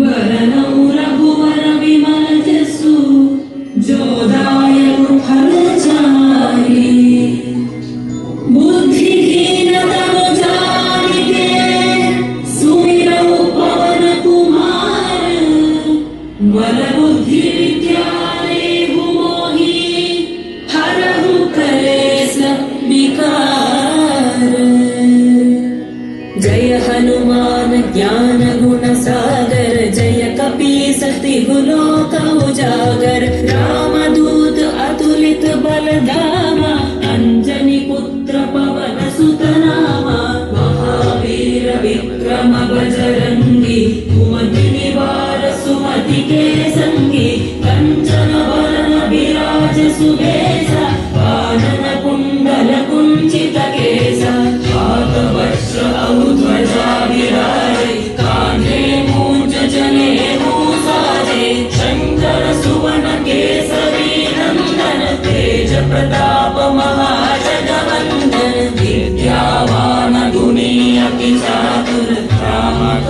వరణౌ రఘువర విమల జసు జోద దిగులోకము జాగరి प्रतापमहाशगम्यावानगुणी अतिश रामकाजकविवेदो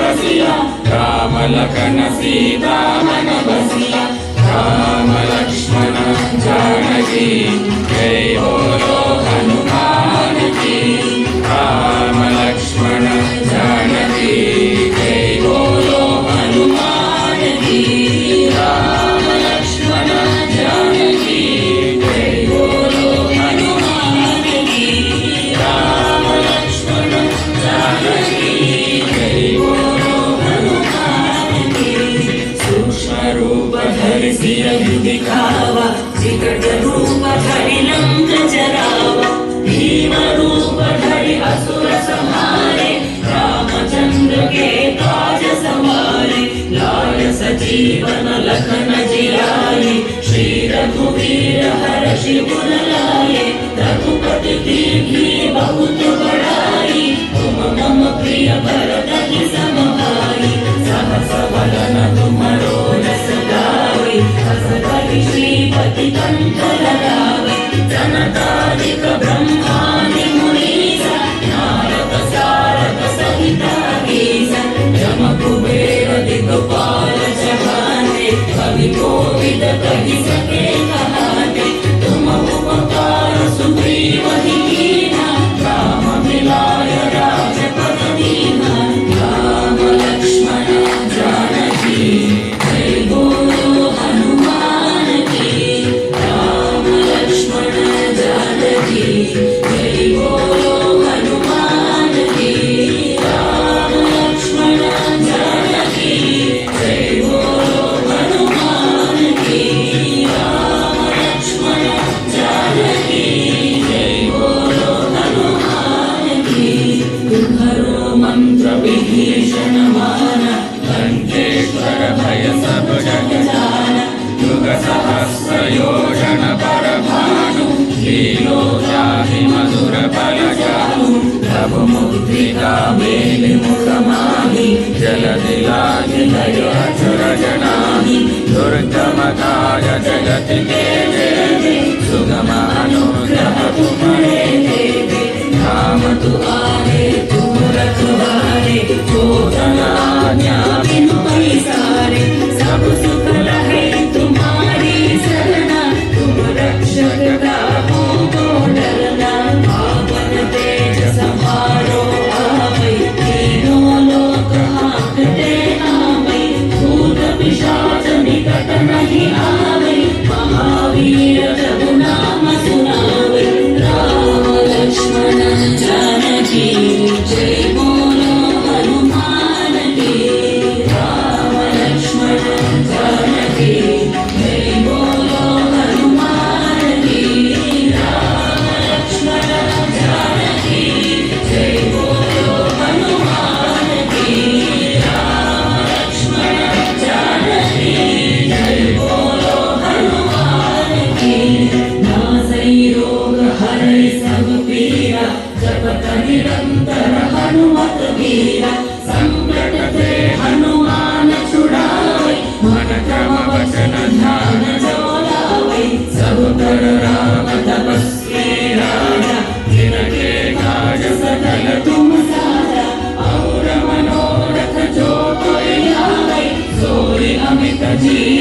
रसिया रामलखन सीतामनवसिया रामलक्ष्मण जानकी जय जो జీవనలకన జియాలి శ్రీ రఘువీర హర శివులాలి Raghupathi దీర్ఘి బహుతు and then Jesus.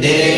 Yeah.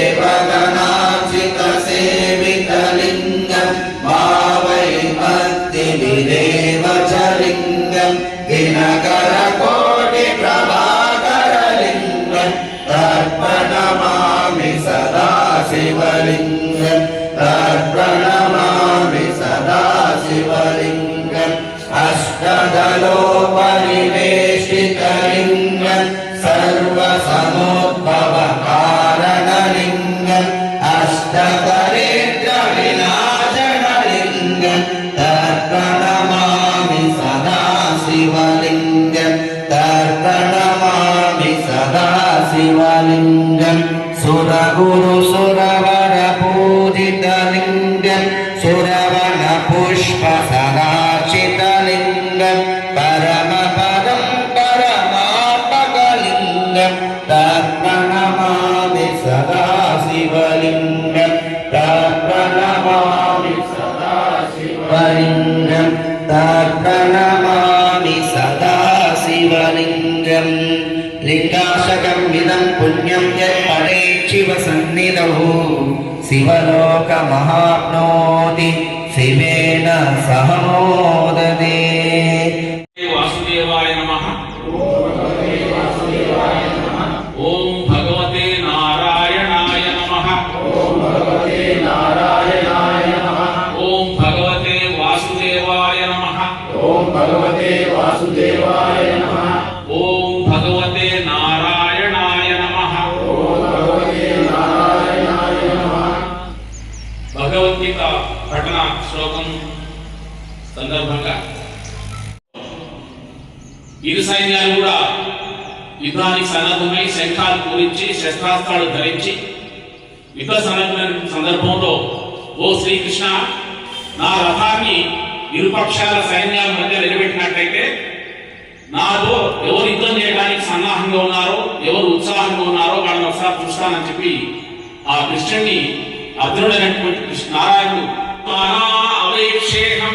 গুরু सन्निधौ शिवलोकमहाप्नोति शिवेन सह मोदते సందర్భంగా ఇరు సైన్యాలు కూడా యుద్ధానికి సన్నద్ధమై శంఖాలు పూరించి శస్త్రాస్త్రాలు ధరించి యుద్ధ సన్నద్ధమైన సందర్భంలో ఓ శ్రీకృష్ణ నా రథాన్ని ఇరుపక్షాల సైన్యాల మధ్య నిలబెట్టినట్లయితే నాతో ఎవరు యుద్ధం చేయడానికి సన్నాహంగా ఉన్నారో ఎవరు ఉత్సాహంగా ఉన్నారో వాళ్ళని ఒకసారి చూస్తానని చెప్పి ఆ కృష్ణుడిని అర్జునుడైనటువంటి కృష్ణ నారాయణుడు అవేక్షేహం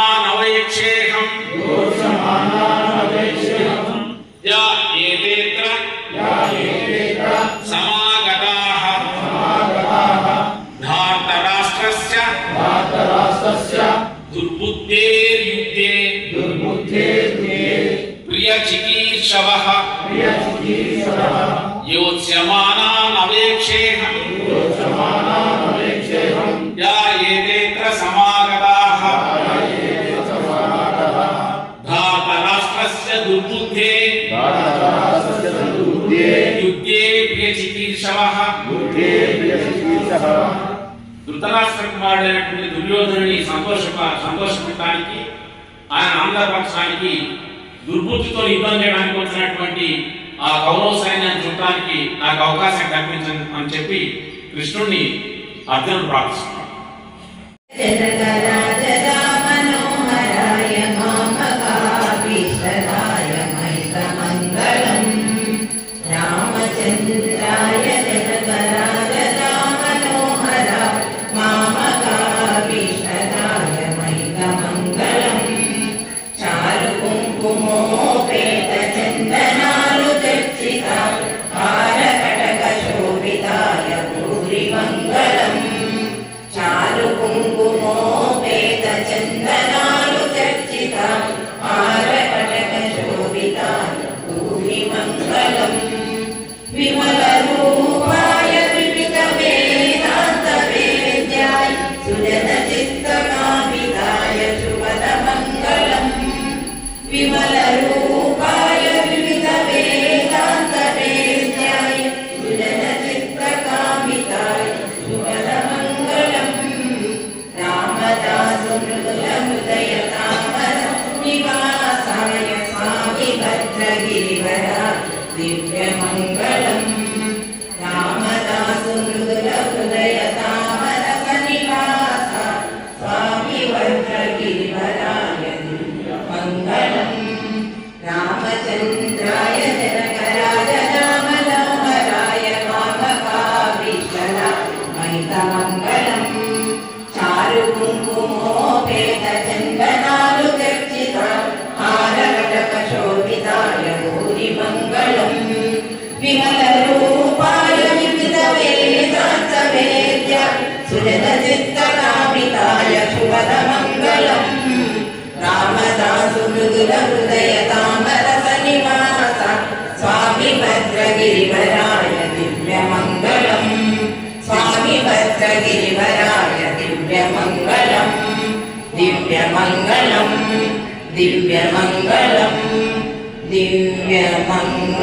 చికీర్షవః प्रियचिकीर्षवः యోత్స్యమానానవేక్షేహం दोषमानानवेक्षेहम् యా ఏతేత్ర సమాగతాః భారతరాష్ట్రస్య దుర్బుద్ధే धातराष्ट्रस्य दुर्बुद्धे యుద్ధే ప్రియ చికీర్షవః बुद्धे प्रियचिकीर्षः ధృతరాష్ట్ర కుమారుడైనటువంటి దుర్యోధనుని సంతోష సంతోషపెట్టడానికి ఆయన ఆంధ్రపక్షానికి దుర్బుద్ధితో యుద్ధం చేయడానికి వచ్చినటువంటి ఆ కౌరవ సైన్యాన్ని చూడటానికి నాకు అవకాశం కల్పించండి అని చెప్పి కృష్ణుణ్ణి అర్జునుడు ప్రార్థిస్తున్నాడు. ഭക്തഗിരിവരായ ദിവ്യമംഗളം സ്വാമി ഭക്തഗിരിവരായ ദിവ്യമംഗളം ദിവ്യമംഗളം ദിവ്യമംഗളം ദിവ്യമംഗളം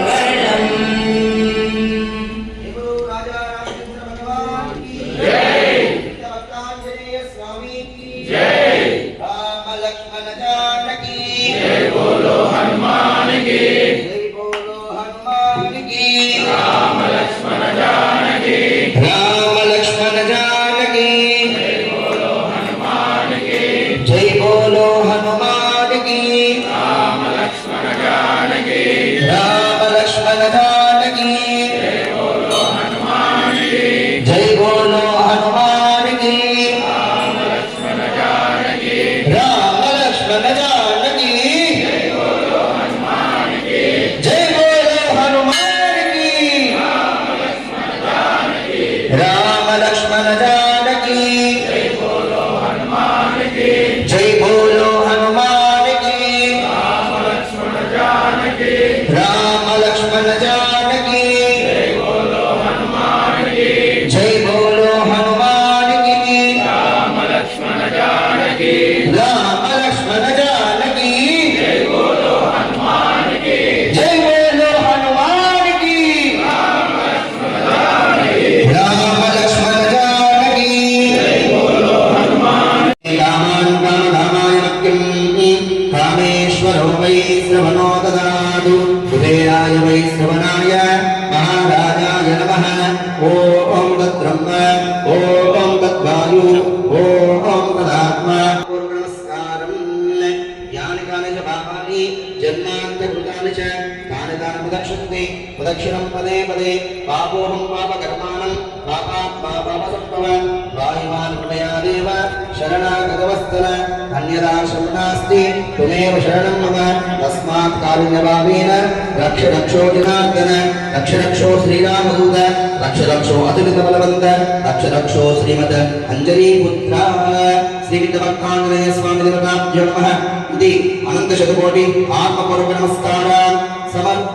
च पापानि जन्मान्तकृतानि च तानि तानि प्रदक्षिणति प्रदक्षिणं पदे पदे पापोऽहं पापकर्माणं पापात्मा पापसम्भवान् वायुवान् कृपया देव शरणागतवस्तन अन्यदा शरणास्ति त्वमेव शरणं मम तस्मात् कारुण्यभावेन रक्ष रक्षो जनार्दन रक्ष रक्षो श्रीरामदूत रक्ष रक्षो अतुलितबलवन्त रक्ष रक्षो श्रीमद अञ्जलीपुत्रा శ్రీవిద్యభక్తాంజనేయ స్వామి ఇది అనంత శతకోటి ఆత్మపూర్వ నమస్కారాన్ సమర్ప